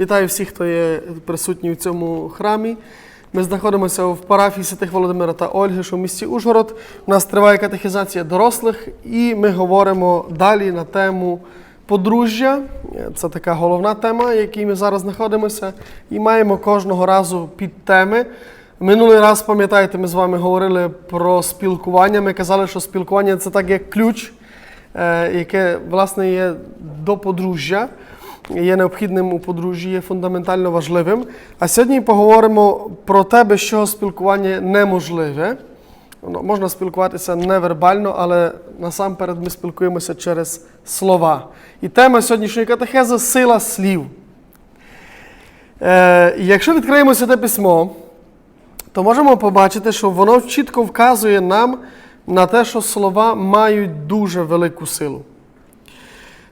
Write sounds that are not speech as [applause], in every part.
Вітаю всіх, хто є присутній у цьому храмі. Ми знаходимося в парафії святих Володимира та Ольги, що в місті Ужгород. У нас триває катехізація дорослих, і ми говоримо далі на тему подружжя. Це така головна тема, в якій ми зараз знаходимося. І маємо кожного разу підтеми. Минулий раз, пам'ятаєте, ми з вами говорили про спілкування. Ми казали, що спілкування це так як ключ, е, яке власне є до подружжя є необхідним у подружжі, є фундаментально важливим. А сьогодні поговоримо про те, без чого спілкування неможливе. Ну, Можна спілкуватися невербально, але насамперед ми спілкуємося через слова. І тема сьогоднішньої катехези сила слів. Е, якщо відкриємо Святе письмо, то можемо побачити, що воно чітко вказує нам на те, що слова мають дуже велику силу.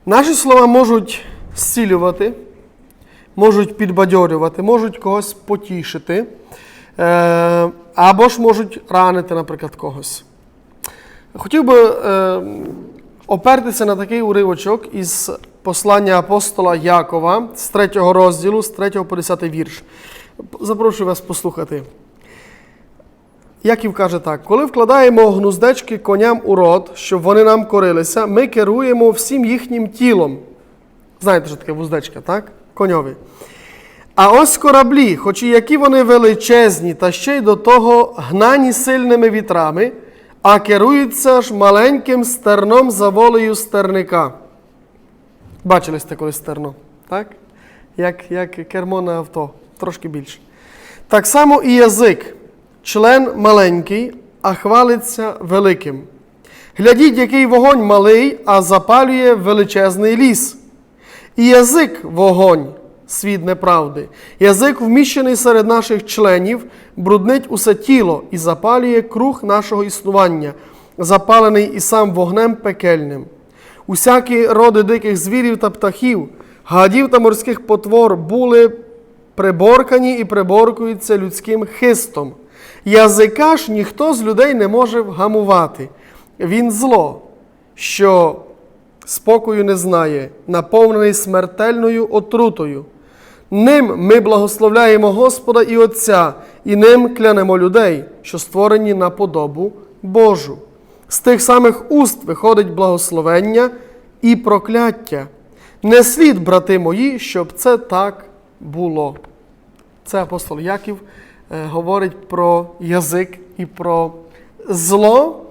Наші слова можуть зцілювати, можуть підбадьорювати, можуть когось потішити, е, або ж можуть ранити, наприклад, когось. Хотів би е, опертися на такий уривочок із послання апостола Якова з 3 розділу, з 3 по 10 вірш. Запрошую вас послухати. Яків каже так: коли вкладаємо гнуздечки коням у рот, щоб вони нам корилися, ми керуємо всім їхнім тілом. Знаєте, що таке вуздечка, так? Коньові. А ось кораблі, хоч і які вони величезні, та ще й до того гнані сильними вітрами, а керуються ж маленьким стерном за волею стерника. Бачили сте колись стерно, так? Як, як кермо на авто, трошки більше. Так само і язик, член маленький, а хвалиться великим. Глядіть, який вогонь малий, а запалює величезний ліс. І язик вогонь, світ неправди. Язик, вміщений серед наших членів, бруднить усе тіло і запалює круг нашого існування, запалений і сам вогнем пекельним. Усякі роди диких звірів та птахів, гадів та морських потвор були приборкані і приборкуються людським хистом. Язика ж ніхто з людей не може вгамувати. Він зло, що спокою не знає, наповнений смертельною отрутою. Ним ми благословляємо Господа і Отця, і ним клянемо людей, що створені на подобу Божу. З тих самих уст виходить благословення і прокляття. Не слід, брати мої, щоб це так було. Це апостол Яків е, говорить про язик і про зло,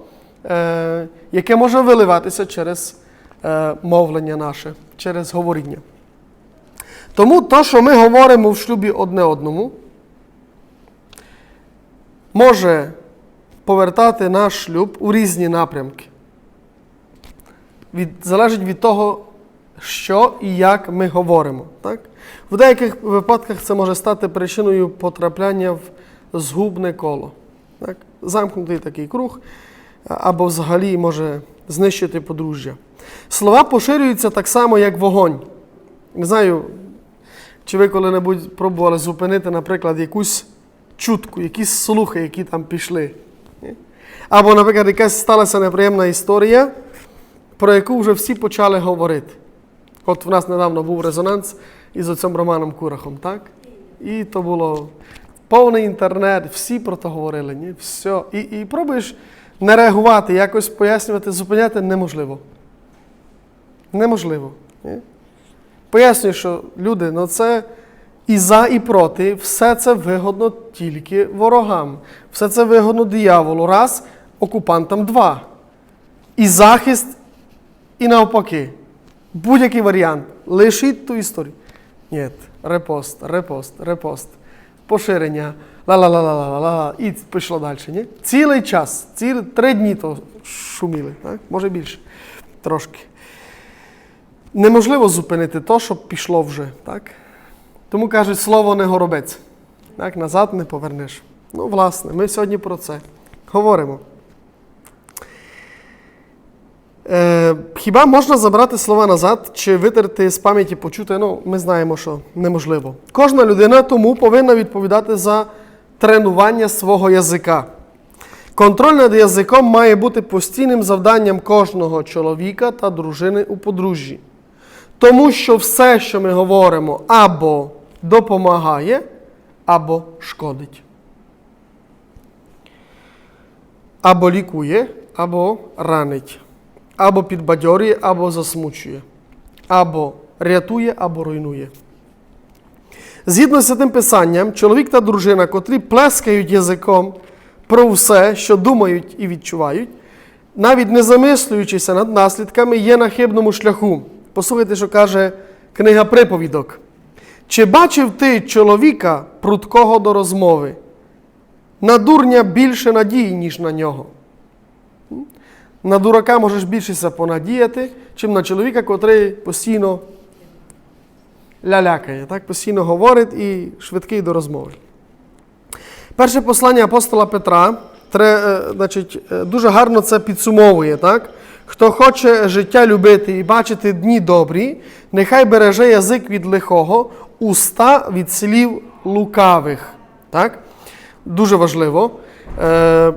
е, яке може виливатися через мовлення наше, через говоріння. Тому то, що ми говоримо в шлюбі одне одному, може повертати наш шлюб у різні напрямки. Від, залежить від того, що і як ми говоримо. Так? В деяких випадках це може стати причиною потрапляння в згубне коло. Так? Замкнутий такий круг, або взагалі може знищити подружжя. Слова поширюються так само, як вогонь. Не знаю, чи ви коли-небудь пробували зупинити, наприклад, якусь чутку, якісь слухи, які там пішли. Або, наприклад, якась сталася неприємна історія, про яку вже всі почали говорити. От в нас недавно був резонанс із оцим Романом Курахом, так? І то було повний інтернет, всі про то говорили. Ні? Все. І, і пробуєш не реагувати, якось пояснювати, зупиняти неможливо. Неможливо. Ні? Пояснюю, що люди, ну це і за, і проти, все це вигодно тільки ворогам. Все це вигодно дияволу. Раз, окупантам два. І захист, і навпаки. Будь-який варіант. Лишіть ту історію. Ні, репост, репост, репост. Поширення. Ла-ла-ла-ла-ла-ла. І пішло далі. Ні? Цілий час, цілі три дні то шуміли, так? може більше. Трошки. Неможливо зупинити то, що пішло вже. Так? Тому кажуть, слово не горобець. Так? Назад не повернеш. Ну, власне, ми сьогодні про це говоримо. Е, хіба можна забрати слова назад чи витерти з пам'яті почути? Ну, ми знаємо, що неможливо. Кожна людина тому повинна відповідати за тренування свого язика. Контроль над язиком має бути постійним завданням кожного чоловіка та дружини у подружжі. Тому що все, що ми говоримо або допомагає або шкодить. Або лікує, або ранить, або підбадьорює, або засмучує, або рятує, або руйнує. Згідно з цим писанням, чоловік та дружина, котрі плескають язиком про все, що думають і відчувають, навіть не замислюючися над наслідками, є на хибному шляху. Послухайте, що каже книга приповідок. Чи бачив ти чоловіка пруткого до розмови? На дурня більше надії, ніж на нього. На дурака можеш більше понадіяти, чим на чоловіка, котрий постійно лялякає, так? постійно говорить і швидкий до розмови. Перше послання апостола Петра тре, е, значить, е, дуже гарно це підсумовує. Так? Хто хоче життя любити і бачити дні добрі, нехай береже язик від лихого, уста від слів лукавих. Так? Дуже важливо. Е,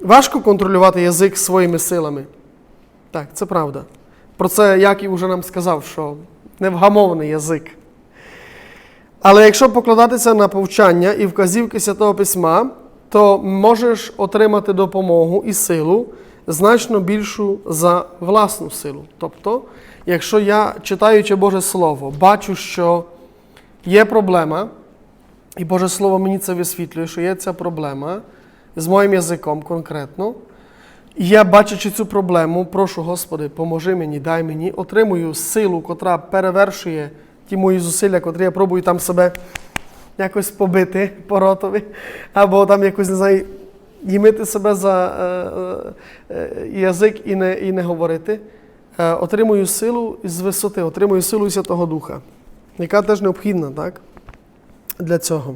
важко контролювати язик своїми силами. Так, це правда. Про це Яків вже нам сказав, що невгамовний язик. Але якщо покладатися на повчання і вказівки Святого Письма, то можеш отримати допомогу і силу значно більшу за власну силу. Тобто, якщо я, читаючи Боже Слово, бачу, що є проблема, і Боже Слово мені це висвітлює, що є ця проблема з моїм язиком конкретно. І я, бачачи цю проблему, прошу, Господи, поможи мені, дай мені, отримую силу, котра перевершує ті мої зусилля, котрі я пробую там себе якось побити по ротові, або там якось, не знаю, їмити себе за е, е, е, язик і не, і не говорити. Е, отримую силу з висоти, отримую силу Святого Духа, яка теж необхідна, так? Для цього.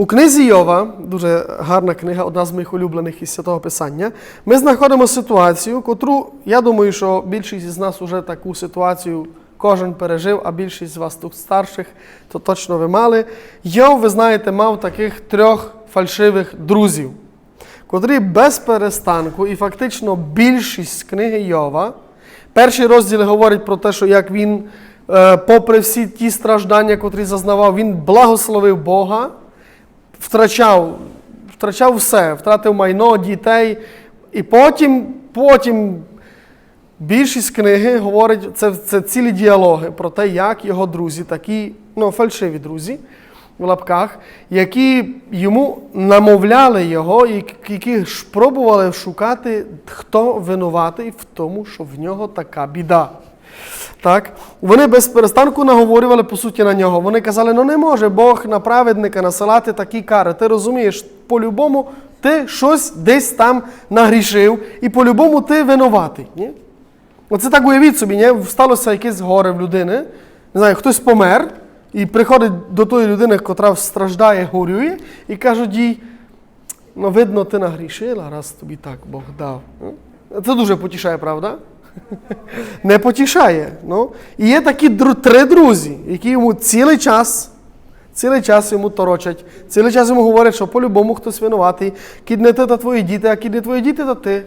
У книзі Йова, дуже гарна книга, одна з моїх улюблених із Святого Писання, ми знаходимо ситуацію, котру, я думаю, що більшість із нас вже таку ситуацію кожен пережив, а більшість з вас тут старших, то точно ви мали. Йов, ви знаєте, мав таких трьох фальшивих друзів, котрі без перестанку, і фактично більшість книги Йова, перший розділ говорить про те, що як він, е, попри всі ті страждання, котрі зазнавав, він благословив Бога втрачав, втрачав все, втратив майно, дітей. І потім, потім більшість книги говорить, це, це цілі діалоги про те, як його друзі, такі ну, фальшиві друзі в лапках, які йому намовляли його, які ж пробували шукати, хто винуватий в тому, що в нього така біда. Так? Вони без перестанку наговорювали по суті на нього. Вони казали, ну не може Бог на праведника насилати такі кари. Ти розумієш, по-любому ти щось десь там нагрішив, і по-любому ти винуватий. Ні? Оце так уявіть собі, ні? сталося якесь горе в людини, не знаю, хтось помер, і приходить до тої людини, котра страждає, горює, і кажуть їй, ну видно, ти нагрішила, раз тобі так Бог дав. Це дуже потішає, правда? Не потішає. Ну. І є такі три друзі, які йому цілий час, цілий час йому торочать, цілий час йому говорять, що по-любому хтось винуватий, кід не ти та твої діти, а кід твої діти, то ти.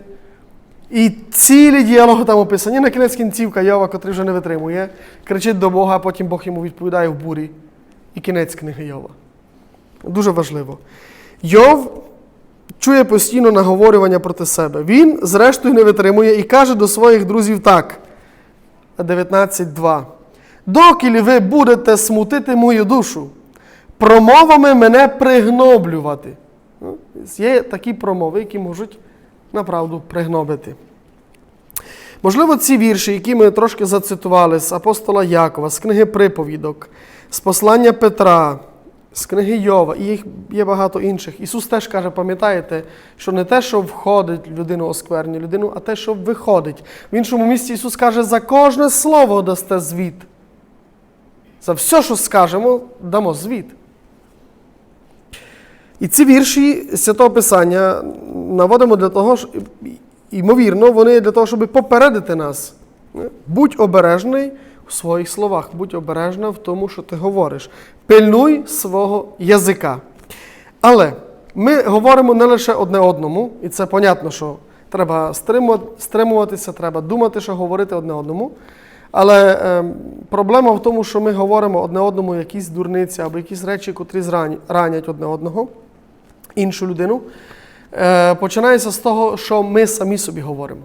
І цілі діалоги там описані. На кінець кінцівка Йова, котрий вже не витримує, кричить до Бога, а потім Бог йому відповідає в бурі. І кінець книги Йова. Дуже важливо. Йов чує постійно наговорювання проти себе. Він, зрештою, не витримує і каже до своїх друзів так. 19.2. Доки ви будете смутити мою душу, промовами мене пригноблювати. Ну, Є такі промови, які можуть направду пригнобити. Можливо, ці вірші, які ми трошки зацитували з апостола Якова, з книги приповідок, з послання Петра, з книги Йова, і їх є багато інших. Ісус теж каже, пам'ятаєте, що не те, що входить людину осквернює людину, а те, що виходить. В іншому місці Ісус каже, за кожне слово дасте звіт. За все, що скажемо, дамо звіт. І ці вірші Святого Писання наводимо для того, що, ймовірно, вони для того, щоб попередити нас. Будь обережний у своїх словах, будь обережна в тому, що ти говориш. Пильнуй свого язика. Але ми говоримо не лише одне одному, і це понятно, що треба стримуватися, треба думати, що говорити одне одному. Але е, проблема в тому, що ми говоримо одне одному якісь дурниці або якісь речі, котрі ранять одне одного, іншу людину. Е, починається з того, що ми самі собі говоримо.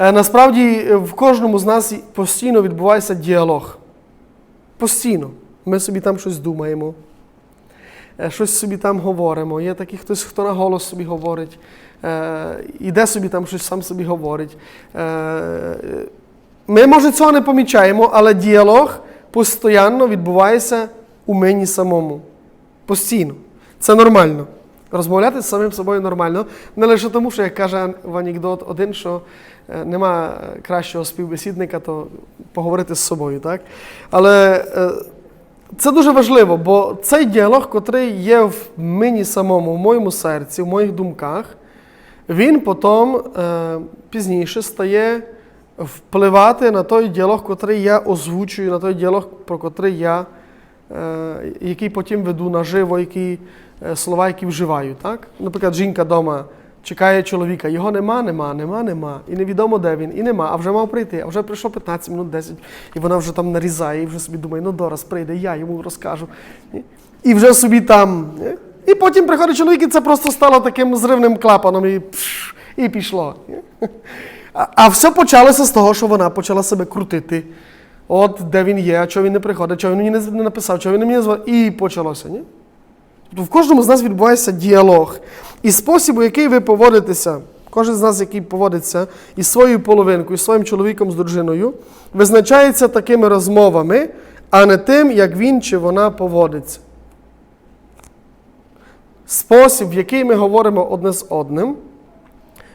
Е, насправді е, в кожному з нас постійно відбувається діалог. Постійно. Ми собі там щось думаємо, е, щось собі там говоримо. Є такий хтось, хто на голос собі говорить, іде собі там щось сам собі говорить. Ми, може, цього не помічаємо, але діалог постійно відбувається у мені самому. Постійно. Це нормально. Розмовляти з самим собою нормально. Не лише тому, що, як каже в анекдот один, що е, нема кращого співбесідника, то поговорити з собою. Так? Але е, це дуже важливо, бо цей діалог, котрий є в мені самому, в моєму серці, в моїх думках, він потім е, пізніше стає впливати на той діалог, котрий я озвучую, на той діалог, про котрий я, який потім веду наживо, які е, слова, які вживаю. Так? Наприклад, жінка вдома чекає чоловіка, його нема, нема, нема, нема. І невідомо, де він, і нема, а вже мав прийти, а вже прийшло 15 минут, 10, і вона вже там нарізає, і вже собі думає, ну дораз прийде, я йому розкажу. І- вже собі там. І потім приходить чоловік, і це просто стало таким зривним клапаном, і, пш, і пішло. А, а все почалося з того, що вона почала себе крутити. От де він є, а чого він не приходить, чого він мені не написав, чого він мені не звав. І почалося. Ні? Тобто в кожному з нас відбувається діалог. І спосіб, у який ви поводитеся, кожен з нас, який поводиться із своєю половинкою, із своїм чоловіком, з дружиною, визначається такими розмовами, а не тим, як він чи вона поводиться. Спосіб, в який ми говоримо одне з одним,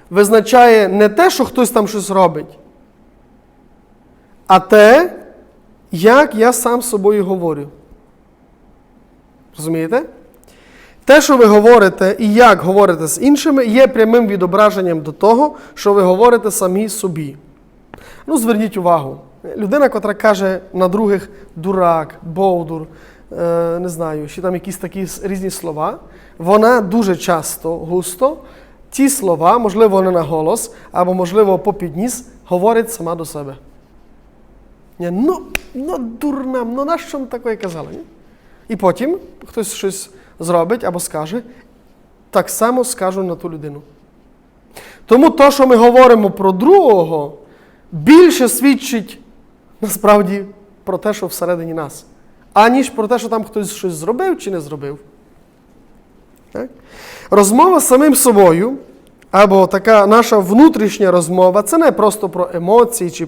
визначає не те, що хтось там щось робить, а те, як я сам з собою говорю. Розумієте? Те, що ви говорите і як говорите з іншими, є прямим відображенням до того, що ви говорите самі собі. Ну, зверніть увагу. Людина, котра каже на других дурак, бовдур, е, не знаю, ще там якісь такі різні слова, вона дуже часто, густо, ті слова, можливо, не на голос, або, можливо, по підніс, говорить сама до себе. Ні, ну, ну, дурна, ну на що таке казала? Ні? І потім хтось щось зробить або скаже, так само скажу на ту людину. Тому то, що ми говоримо про другого, більше свідчить насправді про те, що всередині нас, аніж про те, що там хтось щось зробив чи не зробив. Так? Розмова з самим собою, або така наша внутрішня розмова, це не просто про емоції чи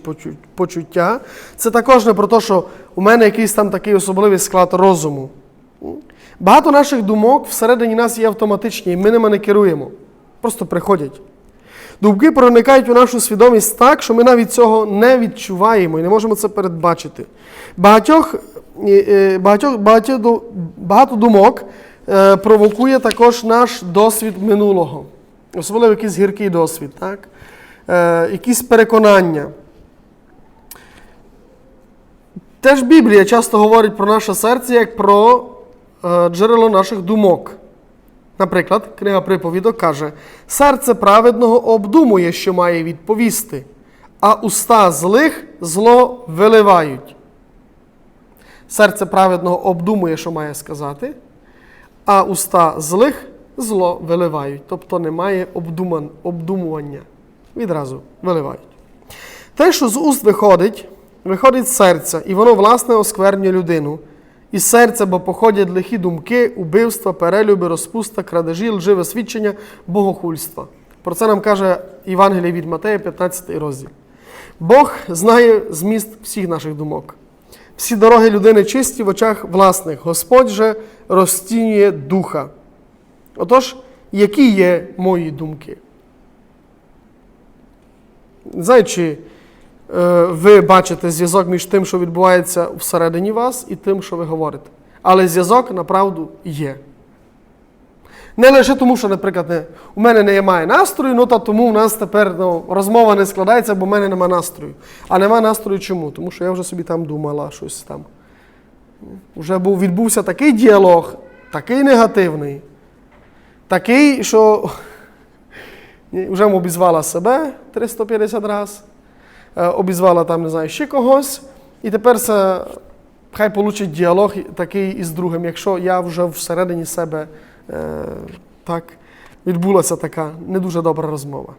почуття, це також не про те, що у мене якийсь там такий особливий склад розуму. Багато наших думок всередині нас є автоматичні, і ми ними не керуємо. Просто приходять. Думки проникають у нашу свідомість так, що ми навіть цього не відчуваємо і не можемо це передбачити. Багатьох, е, е, багатьох, багатьох, багато думок е, провокує також наш досвід минулого, особливо якийсь гіркий досвід, так? Якісь переконання. Теж Біблія часто говорить про наше серце як про джерело наших думок. Наприклад, книга приповідок каже: серце праведного обдумує, що має відповісти, а уста злих зло виливають. Серце праведного обдумує, що має сказати, а уста злих зло виливають. Тобто немає обдуман, обдумування. Відразу виливають. Те, що з уст виходить, виходить з серця, і воно, власне, осквернює людину. Із серця, бо походять лихі думки, убивства, перелюби, розпуста, крадежі, лживе свідчення, богохульства. Про це нам каже Євангеліє від Матея, 15 розділ. Бог знає зміст всіх наших думок. Всі дороги людини чисті в очах власних. Господь же розцінює духа. Отож, які є мої думки? Не знаю, чи е, ви бачите зв'язок між тим, що відбувається всередині вас, і тим, що ви говорите. Але зв'язок направду є. Не лише тому, що, наприклад, не, у мене немає настрою, ну та тому в нас тепер ну, розмова не складається, бо в мене немає настрою. А нема настрою чому? Тому що я вже собі там думала щось там. Вже був, відбувся такий діалог, такий негативний, такий, що [laughs] вже обізвала себе 350 разів. Е, обізвала там, не знаю, ще когось, і тепер це хай получить діалог такий із другим, якщо я вже всередині себе е, так відбулася така не дуже добра розмова.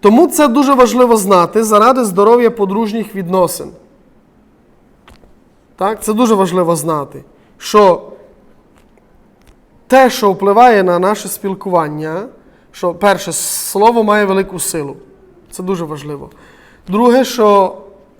Тому це дуже важливо знати заради здоров'я подружніх відносин. Так? Це дуже важливо знати, що те, що впливає на наше спілкування, що перше, слово має велику силу. Це дуже важливо. Друге, що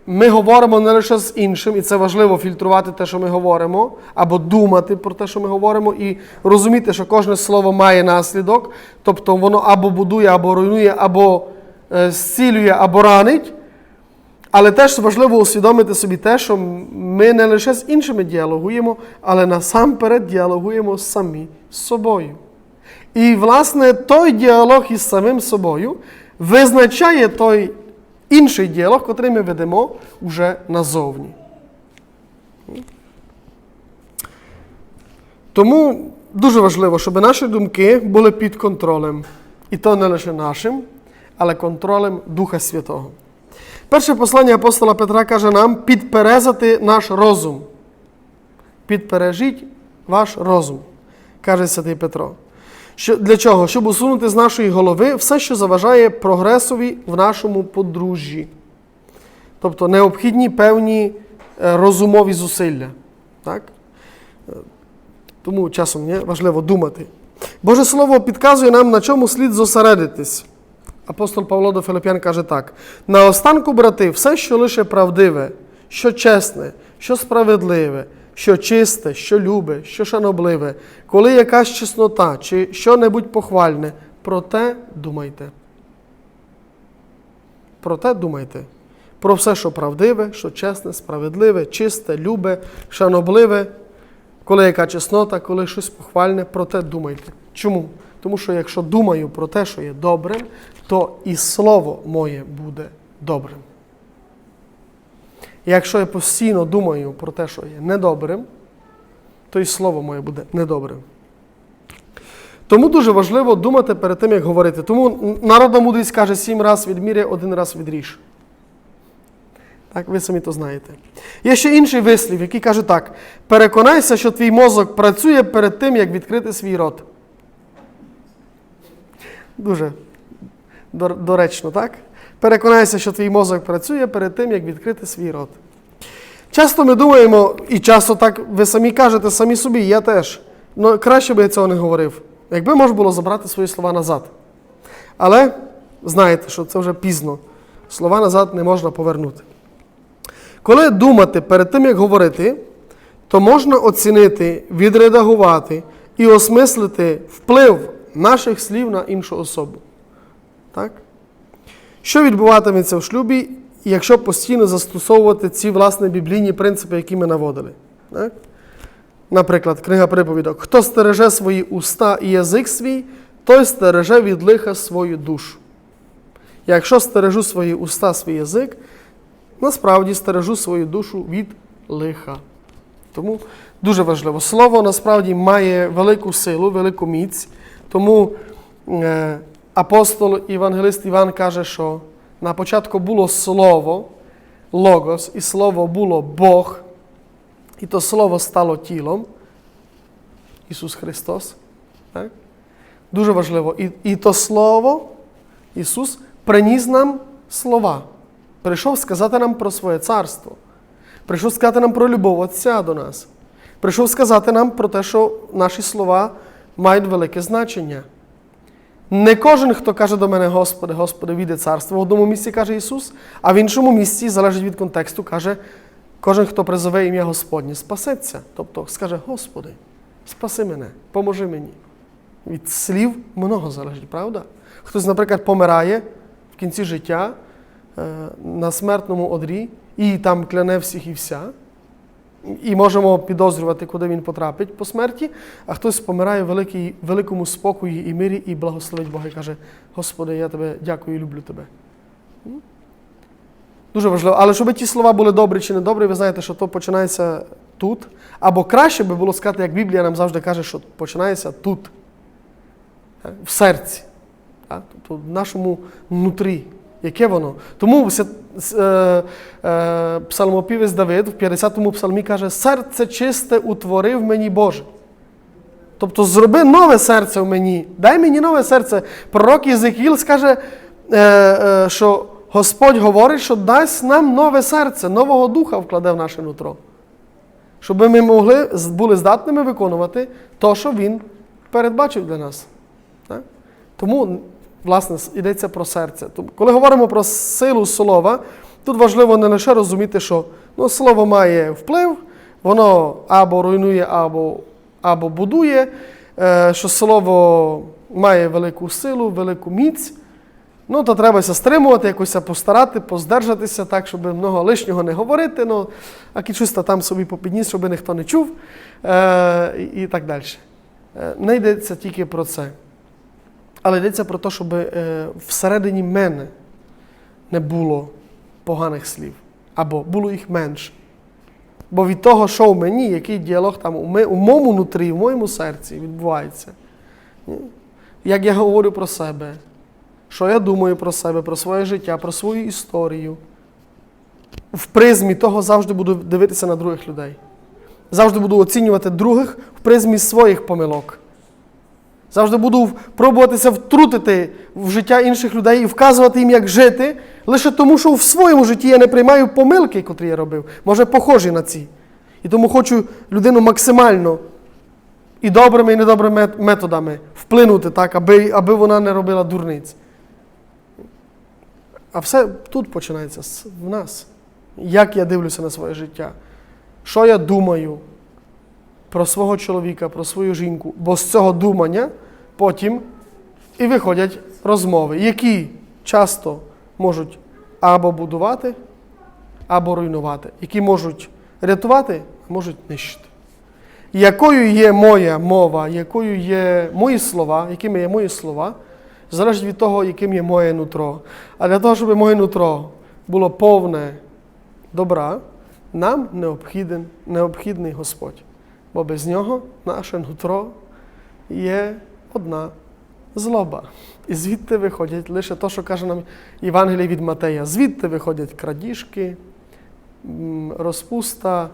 ми говоримо не лише з іншим, і це важливо фільтрувати те, що ми говоримо, або думати про те, що ми говоримо, і розуміти, що кожне слово має наслідок, тобто воно або будує, або руйнує, або е, зцілює, або ранить. Але теж важливо усвідомити собі те, що ми не лише з іншими діалогуємо, але насамперед діалогуємо самі з собою. І, власне, той діалог із самим собою визначає той інший діалог, який ми ведемо вже назовні. Тому дуже важливо, щоб наші думки були під контролем. І то не лише нашим, але контролем Духа Святого. Перше послання апостола Петра каже нам підперезати наш розум. Підпережіть ваш розум, каже святий Петро. Для чого? Щоб усунути з нашої голови все, що заважає прогресові в нашому подружжі. Тобто необхідні певні е, розумові зусилля. Так? Е, Тому часом не, важливо думати. Боже Слово підказує нам, на чому слід зосередитись. Апостол Павло до Филип'ян каже так: на останку, брати, все, що лише правдиве, що чесне, що справедливе, що чисте, що любе, що шанобливе, коли якась чеснота чи що-небудь похвальне, про те думайте. Про те думайте. Про все, що правдиве, що чесне, справедливе, чисте, любе, шанобливе, коли яка чеснота, коли щось похвальне, про те думайте. Чому? Тому що якщо думаю про те, що є добрим, то і слово моє буде добрим. Якщо я постійно думаю про те, що є недобрим, то і слово моє буде недобрим. Тому дуже важливо думати перед тим, як говорити. Тому народна мудрість каже сім раз відміряй, один раз відріж. Так, ви самі то знаєте. Є ще інший вислів, який каже так: переконайся, що твій мозок працює перед тим, як відкрити свій рот. Дуже доречно, так? Переконайся, що твій мозок працює перед тим, як відкрити свій рот. Часто ми думаємо, і часто так ви самі кажете, самі собі, я теж. Ну, краще би я цього не говорив. Якби можна було забрати свої слова назад. Але знаєте, що це вже пізно. Слова назад не можна повернути. Коли думати перед тим, як говорити, то можна оцінити, відредагувати і осмислити вплив наших слів на іншу особу. Так? Що відбуватиметься в шлюбі, якщо постійно застосовувати ці власне біблійні принципи, які ми наводили? Так? Наприклад, книга приповідок: хто стереже свої уста і язик свій, той стереже від лиха свою душу. Якщо стережу свої уста, свій язик, насправді стережу свою душу від лиха. Тому дуже важливо. Слово насправді має велику силу, велику міць. Тому е, апостол Євангелист Іван каже, що на початку було слово, логос, і слово було Бог, і то слово стало тілом. Ісус Христос. Так? Дуже важливо. І, і то Слово, Ісус приніс нам слова. Прийшов сказати нам про своє царство. Прийшов сказати нам про любов Отця до нас. Прийшов сказати нам про те, що наші слова мають велике значення. Не кожен, хто каже до мене, Господи, Господи, віде царство. В одному місці каже Ісус, а в іншому місці, залежить від контексту, каже, кожен, хто призове ім'я Господнє, спасеться. Тобто скаже, Господи, спаси мене, поможи мені. Від слів много залежить, правда? Хтось, наприклад, помирає в кінці життя на смертному одрі і там кляне всіх і вся. І можемо підозрювати, куди він потрапить по смерті, а хтось помирає в великій, великому спокої і мирі і благословить Бога і каже: Господи, я тебе дякую і люблю тебе. Дуже важливо. Але щоб ті слова були добрі чи недобрі, ви знаєте, що то починається тут. Або краще би було сказати, як Біблія нам завжди каже, що починається тут, в серці, тобто в нашому внутрі. Яке воно? Тому е, е, псалмопівець Давид в 50-му псалмі каже: серце чисте утворив мені Боже. Тобто зроби нове серце в мені, дай мені нове серце. Пророк Єзекіл скаже, е, е, що Господь говорить, що дасть нам нове серце, нового духа вкладе в наше нутро. Щоб ми могли, були здатними виконувати те, що Він передбачив для нас. Так? Тому, власне, йдеться про серце. Тому, коли говоримо про силу слова, тут важливо не лише розуміти, що ну, слово має вплив, воно або руйнує, або, або будує, е, що слово має велику силу, велику міць. Ну, то треба стримувати, якось постарати, поздержатися так, щоб много лишнього не говорити, ну, а кічуста там собі попідніс, щоб ніхто не чув, е, і, і так далі. Е, не йдеться тільки про це. Але йдеться про те, щоб е, всередині мене не було поганих слів, або було їх менше. Бо від того, що в мені, який діалог там у, ми, у моєму нутрі, в моєму серці відбувається. Як я говорю про себе, що я думаю про себе, про своє життя, про свою історію. В призмі того завжди буду дивитися на других людей. Завжди буду оцінювати других в призмі своїх помилок. Завжди буду пробуватися втрутити в життя інших людей і вказувати їм, як жити, лише тому, що в своєму житті я не приймаю помилки, котрі я робив, може, похожі на ці. І тому хочу людину максимально і добрими, і недобрими методами вплинути так, аби, аби вона не робила дурниць. А все тут починається в нас. Як я дивлюся на своє життя? Що я думаю про свого чоловіка, про свою жінку? Бо з цього думання потім і виходять розмови, які часто можуть або будувати, або руйнувати, які можуть рятувати, а можуть нищити. Якою є моя мова, якою є мої слова, якими є мої слова, залежить від того, яким є моє нутро. А для того, щоб моє нутро було повне добра, нам необхіден, необхідний Господь. Бо без нього наше нутро є одна злоба. І звідти виходять лише те, що каже нам Євангеліє від Матея. Звідти виходять крадіжки, розпуста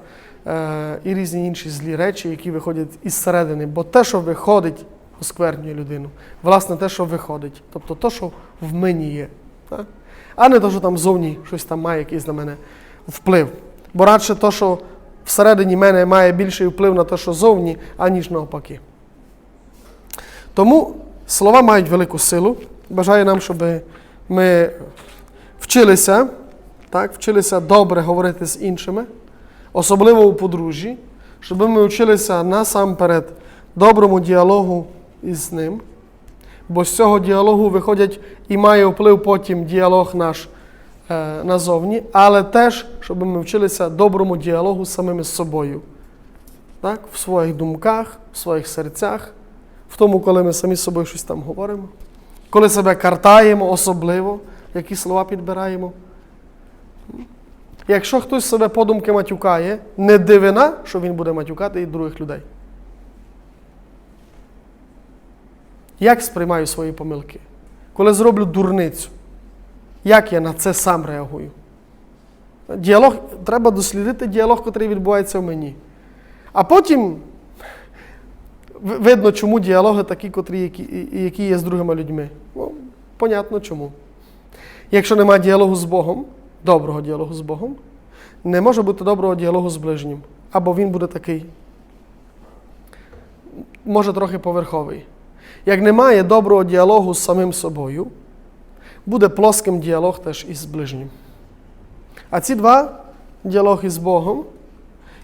е, і різні інші злі речі, які виходять із середини. Бо те, що виходить, осквернює людину. Власне, те, що виходить. Тобто те, що в мені є. А не те, що там зовні щось там має якийсь на мене вплив. Бо радше те, що всередині мене має більший вплив на те, що зовні, аніж навпаки. Тому слова мають велику силу. Бажаю нам, щоб ми вчилися, так, вчилися добре говорити з іншими, особливо у подружжі, щоб ми вчилися насамперед доброму діалогу із ним. Бо з цього діалогу виходять і має вплив потім діалог наш назовні, але теж, щоб ми вчилися доброму діалогу з самими собою. Так? В своїх думках, в своїх серцях, в тому, коли ми самі з собою щось там говоримо, коли себе картаємо особливо, які слова підбираємо. Якщо хтось себе подумки матюкає, не дивина, що він буде матюкати і других людей. Як сприймаю свої помилки? Коли зроблю дурницю, як я на це сам реагую? Діалог, треба дослідити діалог, який відбувається в мені. А потім видно, чому діалоги такі, котрі, які, які є з другими людьми. Ну, понятно чому. Якщо немає діалогу з Богом, доброго діалогу з Богом, не може бути доброго діалогу з ближнім. Або він буде такий, може трохи поверховий. Як немає доброго діалогу з самим собою, буде плоским діалог теж із ближнім. А ці два діалог із Богом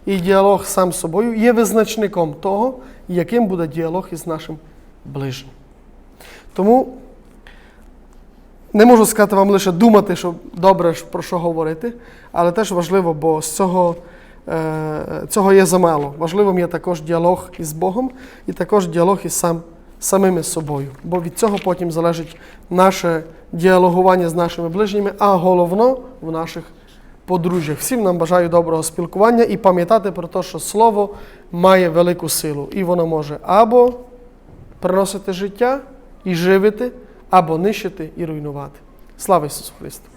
і діалог сам з собою є визначником того, яким буде діалог із нашим ближнім. Тому не можу сказати вам лише думати, що добре про що говорити, але теж важливо, бо з цього, е, цього є замало. Важливим є також діалог із Богом і також діалог із сам, самими собою. Бо від цього потім залежить наше діалогування з нашими ближніми, а головно в наших подружжях. Всім нам бажаю доброго спілкування і пам'ятати про те, що слово має велику силу, і воно може або приносити життя і живити, або нищити і руйнувати. Слава Ісусу Христу!